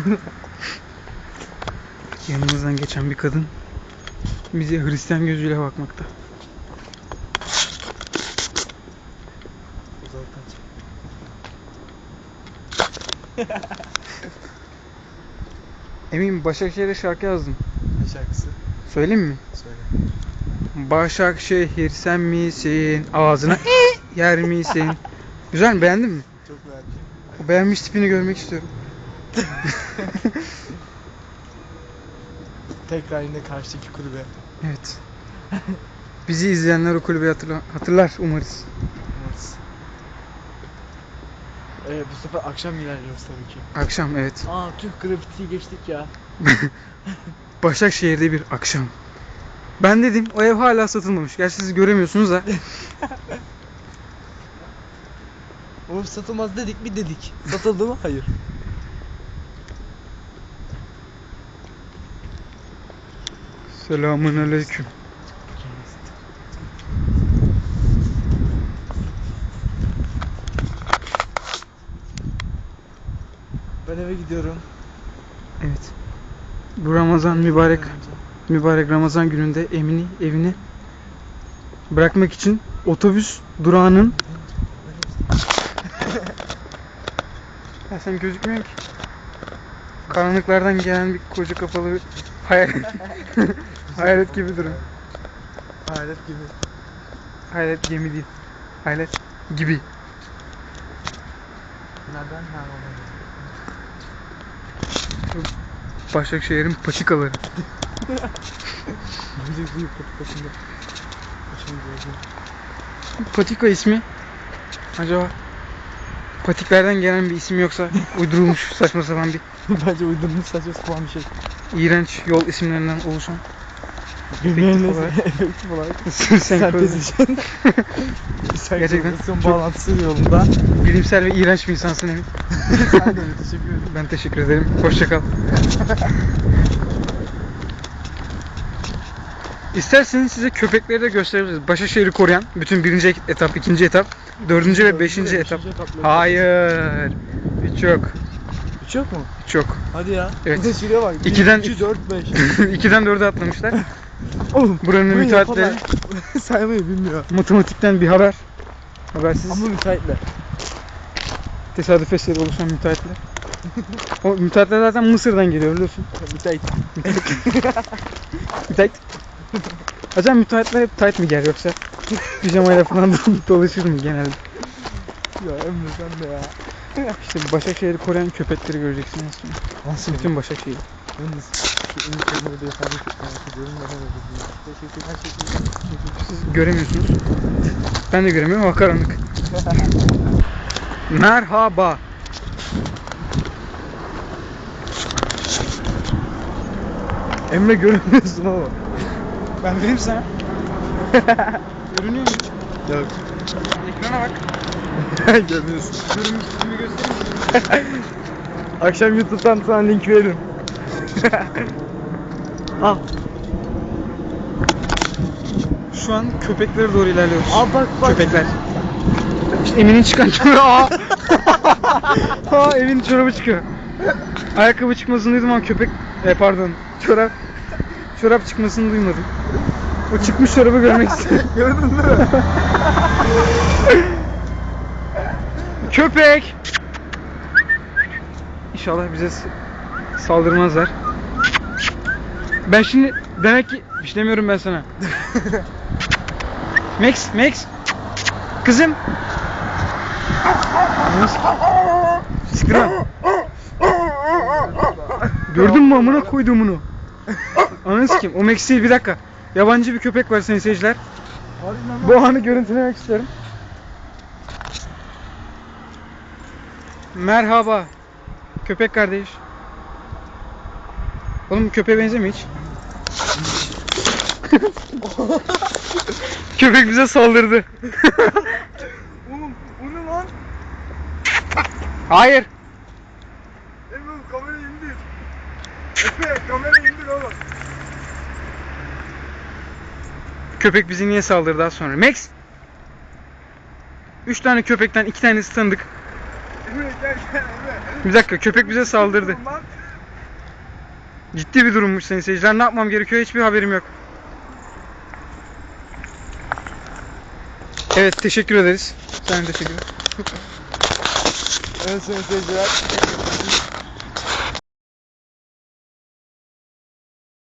Yanımızdan geçen bir kadın bize Hristiyan gözüyle bakmakta. Uzaktan çek. Emin Başakşehir'e şarkı yazdım. Ne şarkısı? Söyleyeyim mi? Söyle. Başakşehir sen misin? Ağzına yer misin? Güzel mi? Beğendin mi? Çok beğendim. O beğenmiş tipini görmek istiyorum. Tekrar yine karşıdaki kulübe. Evet. Bizi izleyenler o kulübü hatırla- hatırlar umarız. Umarız. Ee, bu sefer akşam ilerliyoruz tabii ki. Akşam evet. Aa Türk grafitiyi geçtik ya. Başakşehir'de bir akşam. Ben dedim o ev hala satılmamış. Gerçi siz göremiyorsunuz da. O satılmaz dedik mi dedik. Satıldı mı? Hayır. Selamun aleyküm. Ben eve gidiyorum. Evet. Bu Ramazan mübarek mübarek Ramazan gününde Emin'i evine bırakmak için otobüs durağının ya sen gözükmüyorsun ki. Karanlıklardan gelen bir koca kapalı bir hayalet, hayalet gibi durun. Hayalet gibi. Hayalet gemi değil. Hayalet gibi. Nereden? Ha olmadı. Başakşehir'in patikaları. Büyük büyük patikasında. Patika ismi acaba patiklerden gelen bir isim yoksa uydurulmuş saçma sapan bir Bence uydurmuş saçma sapan bir şey. İğrenç yol isimlerinden oluşan Efektif olarak. Efektif olarak. senkronize. Gerçekten bağlantısı yolunda. Bilimsel ve iğrenç bir insansın Emin. Sen de teşekkür ederim. Ben teşekkür ederim. Hoşça kal. İsterseniz size köpekleri de gösterebiliriz. Başakşehir'i koruyan bütün birinci etap, ikinci etap, dördüncü ve beşinci etap. Hayır. Hiç yok. Hiç yok mu? Hiç yok. Hadi ya. Evet. Şuraya bak. İkiden- 2, 4, 5. İkiden dörde atlamışlar. Oğlum. Buranın müteahhitleri Saymayı bilmiyor. matematikten bir haber. Habersiz Ama müteahhitler. tesadüf eseri oluşan müteahhitler. O müteahhitler zaten Mısır'dan geliyor biliyorsun. Müteahhit. Müteahhit. Acaba müteahhitler hep tight mi giyer yoksa pijamayla falan dolaşır mı genelde? Ya Emre sen de ya. İşte Başakşehir'i koruyan köpekleri göreceksiniz şimdi. Nasıl Bütün Başakşehir. Yalnız şu diyor. Teşekkürler, teşekkürler. Siz göremiyorsunuz. Ben de göremiyorum ama karanlık. Merhaba. Emre göremiyorsun ama. Ben vereyim sana. Görünüyor mu? Yok. Ekrana bak. Akşam YouTube'dan sana link veririm. Al. Şu an köpeklere doğru ilerliyoruz. Al bak bak. Köpekler. İşte Emin'in çıkan çorabı. Aa! Aa Emin'in çorabı çıkıyor. Ayakkabı çıkmasını duydum ama köpek... E, pardon. Çorap... Çorap çıkmasını duymadım. O çıkmış çorabı görmek istedim. Gördün değil mi? Köpek! İnşallah bize saldırmazlar. Ben şimdi demek ki işlemiyorum ben sana. Max, Max. Kızım. Sıkıra. Gördün mü amına koydum bunu. Ananı sikeyim. O Max değil bir dakika. Yabancı bir köpek var sayın seyirciler. Bu anı görüntülemek istiyorum. Merhaba. Köpek kardeş. Oğlum köpeğe benzemiyor hiç. Köpek bize saldırdı. Oğlum bu ne lan? Hayır. Emre kamerayı indir. Efe kamerayı indir oğlum. Köpek bizi niye saldırdı daha sonra? Max. Üç tane köpekten iki tanesi tanıdık. Emre gel gel Emre. Bir dakika köpek bize saldırdı. Lan. Ciddi bir durummuş sayın seyirciler. Ne yapmam gerekiyor hiçbir haberim yok. Evet teşekkür ederiz. Sen de teşekkür ederim. Evet sayın seyirciler.